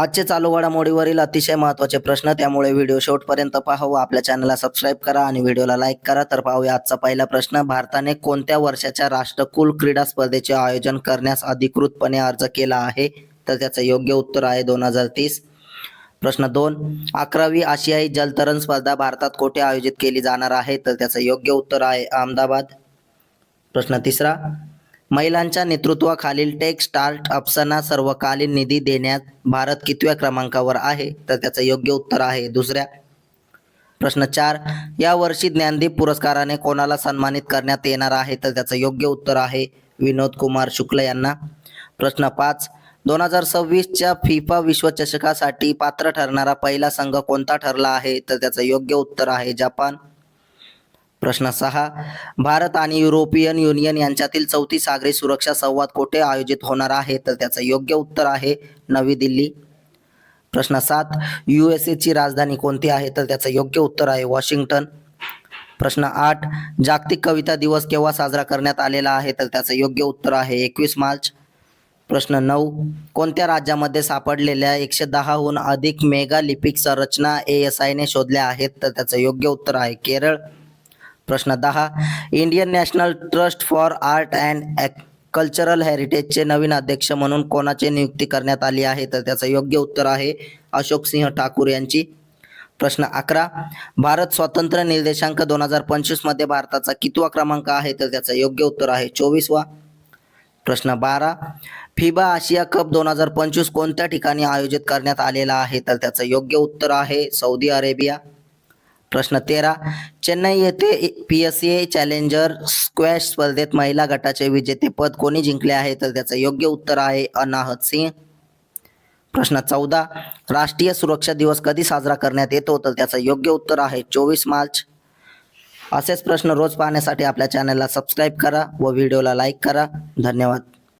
आजचे चालू घडामोडीवरील अतिशय महत्त्वाचे प्रश्न त्यामुळे व्हिडिओ शेवटपर्यंत पहा व आपल्या चॅनलला सबस्क्राईब करा आणि व्हिडिओला लाईक करा. तर पाहूया आजचा पहिला प्रश्न. भारताने कोणत्या वर्षाच्या राष्ट्रकुल क्रीडा स्पर्धेचे आयोजन करण्यास अधिकृतपणे अर्ज केला आहे? तर त्याचं योग्य उत्तर आहे दोन हजार तीस. प्रश्न दोन. अकरावी आशियाई जलतरण स्पर्धा भारतात कोठे आयोजित केली जाणार आहे? तर त्याचं योग्य उत्तर आहे अहमदाबाद. प्रश्न तिसरा. महिलांच्या नेतृत्वाखालील टेक स्टार्ट अप्सना सर्वकालीन निधी देण्यात भारत कितव्या क्रमांकावर आहे? तर त्याचं योग्य उत्तर आहे दुसऱ्या. प्रश्न चार या वर्षी ज्ञानदीप पुरस्काराने कोणाला सन्मानित करण्यात येणार आहे? तर त्याचं योग्य उत्तर आहे विनोद कुमार शुक्ल यांना. प्रश्न पाच दोन हजार सव्वीसच्या फिफा विश्वचषकासाठी पात्र ठरणारा पहिला संघ कोणता ठरला आहे? तर त्याचं योग्य उत्तर आहे जपान. प्रश्न सहा. भारत आणि युरोपियन युनियन यांच्यातील चौथी सागरी सुरक्षा संवाद कोठे आयोजित होणार आहे? तर त्याचं योग्य उत्तर आहे नवी दिल्ली. प्रश्न सात. यू एस एची राजधानी कोणती आहे? तर त्याचं योग्य उत्तर आहे वॉशिंग्टन. प्रश्न आठ. जागतिक कविता दिवस केव्हा साजरा करण्यात आलेला आहे? तर त्याचं योग्य उत्तर आहे एकवीस मार्च. प्रश्न नऊ. कोणत्या राज्यामध्ये सापडलेल्या एकशे दहाहून अधिक मेगालिपिक संरचना ए एस आयने शोधल्या आहेत? तर त्याचं योग्य उत्तर आहे केरळ. प्रश्न दहा. Indian national trust for art and cultural हेरिटेजचे नवीन अध्यक्ष म्हणून कोणाची नियुक्ती करण्यात आली आहे? तर त्याचं योग्य उत्तर आहे अशोक सिंह ठाकूर यांची. प्रश्न अकरा. भारत स्वातंत्र्य निर्देशांक दोन हजार पंचवीसमध्ये भारताचा कितवा क्रमांक आहे? तर त्याचं योग्य उत्तर आहे चोवीसवा. प्रश्न बारा. फिबा आशिया कप दोन हजार पंचवीस कोणत्या ठिकाणी आयोजित करण्यात आलेला आहे? तर त्याचं योग्य उत्तर आहे सौदी अरेबिया. प्रश्न तेरा चेन्नई येथे P S A challenger squash स्पर्धेत महिला गटाचे विजेतेपद कोणी जिंकले आहे? तर त्याचं योग्य उत्तर आहे अनाहत सिंह. प्रश्न चौदा राष्ट्रीय सुरक्षा दिवस कधी साजरा करण्यात येतो? तर त्याचं योग्य उत्तर आहे चोवीस मार्च. असेच प्रश्न रोज पाहण्यासाठी आपल्या चॅनलला सबस्क्राईब करा व व्हिडिओला लाईक करा. धन्यवाद.